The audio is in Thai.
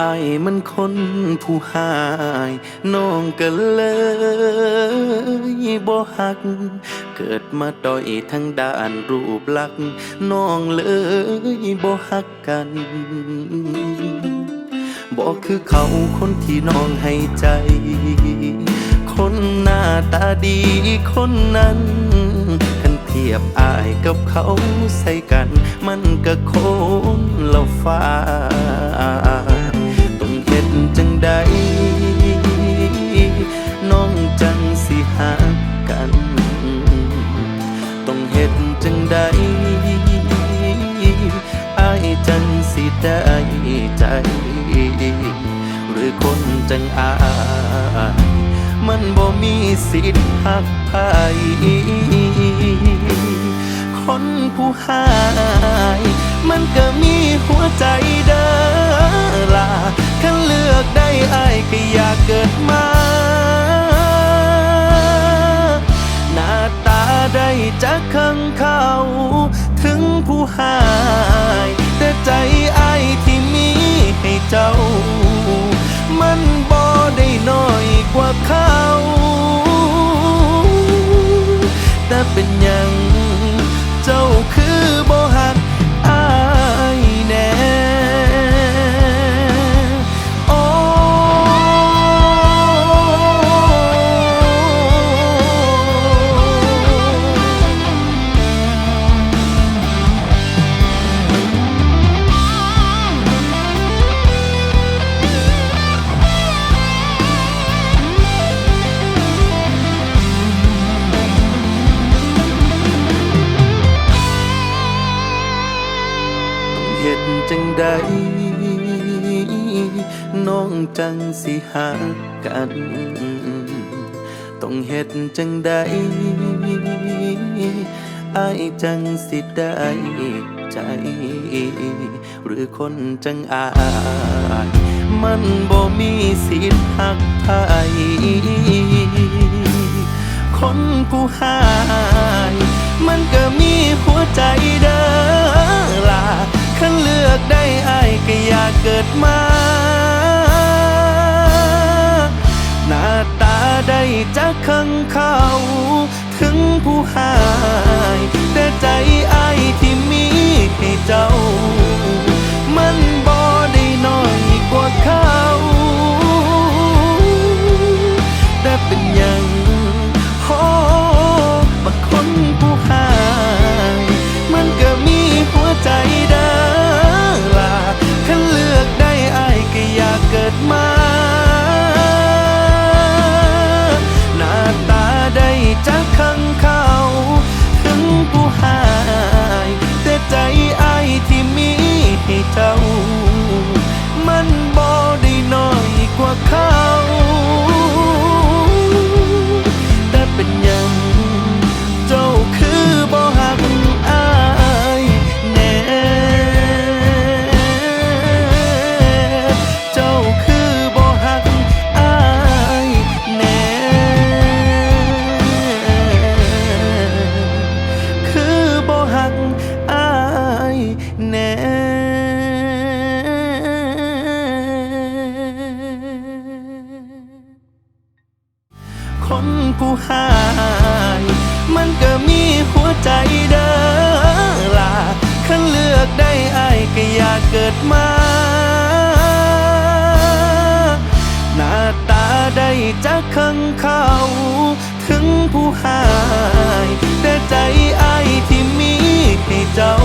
อายมันคนผู้หาย น้องก็เลยบ่หัก เกิดมาด้อยทั้งด้านรูปลักษณ์น้องเลยบ่หักกันบอกคือเขาคนที่น้องให้ใจ คนหน้าตาดีคนนั้นคันเทียบอายกับเขาใส่กัน มันก็โคนละฟ้า จังใดไอจังสิได้ใจ หรือคนจังอายมันบ่มีสิทธิ์หักไผคนผู้หาย หาย แต่ใจไอ้ที่มีให้เจ้า มันบ่ได้น้อยกว่าเขา แต่เป็นยังเจ้าคือ น้องจังสิหากัน ต้องเฮ็ดจังใดอายจังสิได้ใจ หรือคนจังอายมันบ่มีสิทธิ์หักไผคนผู้หาย มันก็มีหัวใจเด้อล่ะคันเลือกได้อายก็อยากเกิดมา จะขังเขาถึงผู้หาย แต่ใจไอายที่มีให้เจ้า มันบ่ได้น้อยกว่าเขา แต่เป็นยังโอ้บางคนผู้หาย มันก็มีหัวใจเด้อล่ะคันเลือกได้ไอายก็อยากเกิดมา จ คนกูหาย มันก็มีหัวใจเด้อล่ะขันเลือกได้ไอ้ก็อยากเกิดมา หน้าตาได้จากขังเขาถึงผู้หาย แต่ใจไอ้ที่มีให้เจ้า